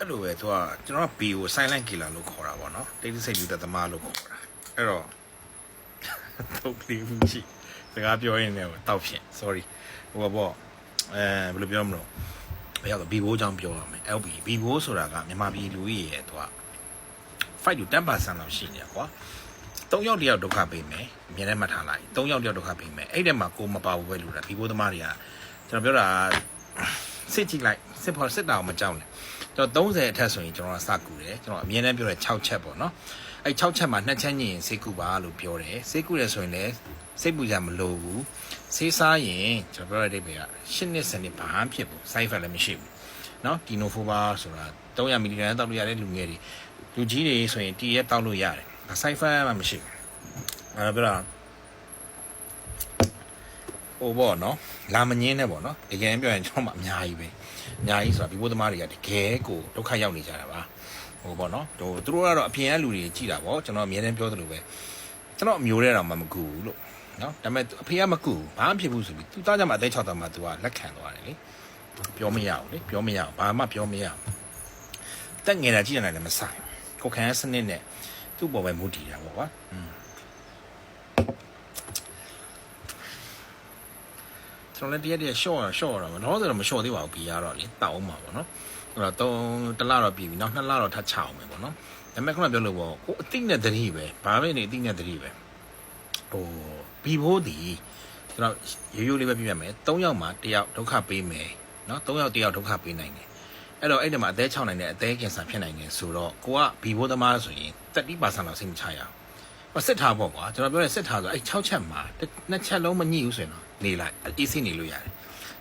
အဲ့လိုပဲသူကကျွန်တော်က B ကို silent killer လို့ခေါ်တာပေါ့နော်တိတ်တိစိတ်လူသက်သမားလို့ခေါ်တာအဲ့တော့တော့ကလေးမှုရှိစကားပြောရင်းနဲ့တောက်ဖြင့် sorry ဟိုပေါ့အဲဘယ်လိုပြောမလို့ဘယ်ရောက်တော့ B ဘိုးအကြောင်းပြောရမယ် LB B ဘိုးဆိုတာကမြန်မာပြည်လူကြီးရဲ့သူက fight to 10%လောက်ရှိနေကွာ၃ယောက်တယောက်ဒုက္ခပေးမယ်အမြင်နဲ့မှတ်ထားလိုက်၃ယောက်တယောက်ဒုက္ခပေးမယ်အဲ့တဲ့မှာကိုမပါဘူးပဲလူတာ B ဘိုးသမားတွေကကျွန်တော်ပြောတာစစ်ကြည့်လိုက်စစ်ဖို့စစ်တာကိုမကြောက်နဲ့ ကျွန်တော်30အထက်ဆိုရင်ကျွန်တော်ကစကူတယ်ကျွန်တော်အမြဲတမ်းပြောတဲ့6ချက်ပေါ့နော်အဲ6ချက်မှာနှစ်ချက်ညင်စိတ်ကူပါလို့ပြောတယ်စိတ်ကူတယ်ဆိုရင်လည်းစိတ်ပူကြမလို့ဘူးဆေးစားရင်ကျွန်တော်ပြောတဲ့အိဗေက10နှစ်စနစ်ဘာမှဖြစ်ဘူး side effect လည်းမရှိဘူးเนาะဒီနိုဖိုဘာဆိုတာ300မီလီဂရမ်တောက်လို့ရတဲ့လူငယ်တွေလူကြီးတွေဆိုရင်တည့်ရက်တောက်လို့ရတယ်ဒါ side effect မှမရှိဘူးအဲဒါပြောတာ ဟိုပေါ့နော်လာမငင်းနဲ့ပေါ့နော်တကယ်ပြောရင်ကျွန်တော်မှအများကြီးပဲအများကြီးဆိုတာဒီဘိုးသမားတွေကတကယ်ကိုဒုက္ခရောက်နေကြတာပါဟိုပေါ့နော်ဟိုသူတို့ကတော့အပြင်ကလူတွေကြည်တာပေါ့ကျွန်တော်အမြဲတမ်းပြောသလိုပဲကျွန်တော်အမျိုးတဲ့တော့မှမကူဘူးလို့နော်ဒါပေမဲ့အဖေကမကူဘာမှဖြစ်ဘူးဆိုပြီးသူသားကြမှာအသေး6တောင်မှသူကလက်ခံသွားတယ်လေပြောမရဘူးလေပြောမရဘူးဘာမှပြောမရဘူးတက်ငယ်တာကြည်နေတာလည်းမဆိုင်ကိုခံရစနစ်နဲ့သူ့ပေါ်ပဲမူတည်တာပေါ့ကွာอืม ကျွန်တော်လည်းတရက်တရက်ရှော့ရရှော့ရတာပေါ့တော့ဆိုတော့မရှော့သေးပါဘူးပြီးရတော့လေတောက်အောင်ပါပေါ့နော်အဲ့တော့3တစ်လတော့ပြီပြီနောက်2လတော့ထပ်ချအောင်ပဲပေါ့နော်ဒါပေမဲ့ခုနပြောလို့ပေါ့ကိုအတိနဲ့တတိပဲဘာပဲနေအတိနဲ့တတိပဲဟိုဘီဘိုးဒီကျွန်တော်ရိုးရိုးလေးပဲပြပြမယ်3ယောက်မှ1ယောက်ဒုက္ခပေးမယ်နော်3ယောက်1ယောက်ဒုက္ခပေးနိုင်တယ်အဲ့တော့အဲ့ဒီမှာအသေး6နိုင်တဲ့အသေးကင်ဆာဖြစ်နိုင်တယ်ဆိုတော့ကိုကဘီဘိုးသမားဆိုရင်30%လောက်စိတ်မချရအောင် စစ်ထားပေါ့ကွာကျွန်တော်ပြောတဲ့စစ်ထားဆိုအဲ့6ချက်မှာနှစ်ချက်လုံးမညှိဘူးဆိုရင်တော့နေလိုက်အေးစိနေလို့ရတယ်အဲ့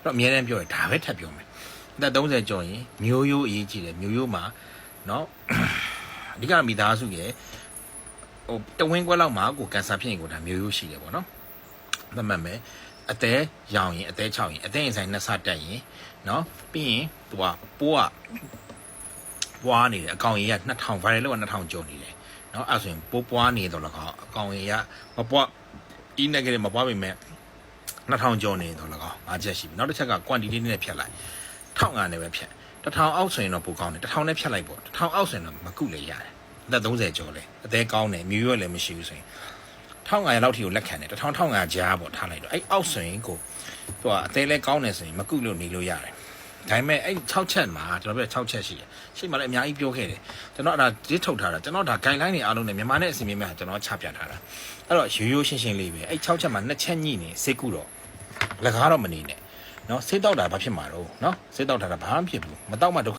တော့အများတန်းပြောတယ်ဒါပဲထပ်ပြောမယ်အသက်30ကျော်ရင်မျိုးရိုးအရေးကြီးတယ်မျိုးရိုးမှာเนาะအဓိကမိသားစုရဲ့ဟိုတဝင်းခွက်လောက်မှာကိုကန်ဆာဖြစ်ရင်ကိုဒါမျိုးရိုးရှိတယ်ပေါ့နော်သတ်မှတ်မယ်အသေးရောင်ရင်အသေး6ရင်အသေးရင်ဆိုင်နှစ်ဆတက်ရင်เนาะပြီးရင်သူကပိုးကပွားနေတယ်အကောင်ကြီးက2000 viral လောက်က2000ကျော်နေတယ် เนาะအဲ့ဆိုရင်ပိုးပွားနေတော့လကောင်အကောင်ရမပွားအီးနက်ကနေမပွားပေမဲ့2000ကျော်နေတော့လကောင်အားချက်ရှိပြီနောက်တစ်ချက်က quantity နဲ့ဖြတ်လိုက်1500နဲ့ပဲဖြတ်1000အောက်ဆိုရင်တော့ပိုကောင်းတယ်1000နဲ့ဖြတ်လိုက်ပေါ့1000အောက်ဆိုရင်တော့မကုလေရတယ်အသက်30ကျော်လေအသေးကောင်းတယ်မြူရွက်လည်းမရှိဘူးဆိုရင်1500လောက်ထိကိုလက်ခံတယ်1000 1500ကြားပေါ့ထားလိုက်တော့အဲ့အောက်ဆိုရင်ကိုသူကအသေးလဲကောင်းတယ်ဆိုရင်မကုလို့နေလို့ရတယ် ဒါပေမဲ့အဲ့6ချက်မှာကျွန်တော်ပြော6ချက်ရှိတယ်ရှိမှလည်းအများကြီးပြောခဲ့တယ်ကျွန်တော်အဲ့ဒါရစ်ထုတ်ထားတာကျွန်တော်ဒါ guideline တွေအားလုံးနဲ့မြန်မာနဲ့အစီအမင်းမှာကျွန်တော်ချပြထားတာအဲ့တော့ရိုးရိုးရှင်းရှင်းလေးပဲအဲ့6ချက်မှာ2ချက်ညှိနေစိတ်ကူတော့လကားတော့မနေနဲ့နော်စိတ်တောက်တာဘာဖြစ်မှာတော့နော်စိတ်တောက်တာဘာမှဖြစ်ဘူးမတောက်မှဒုက္ခ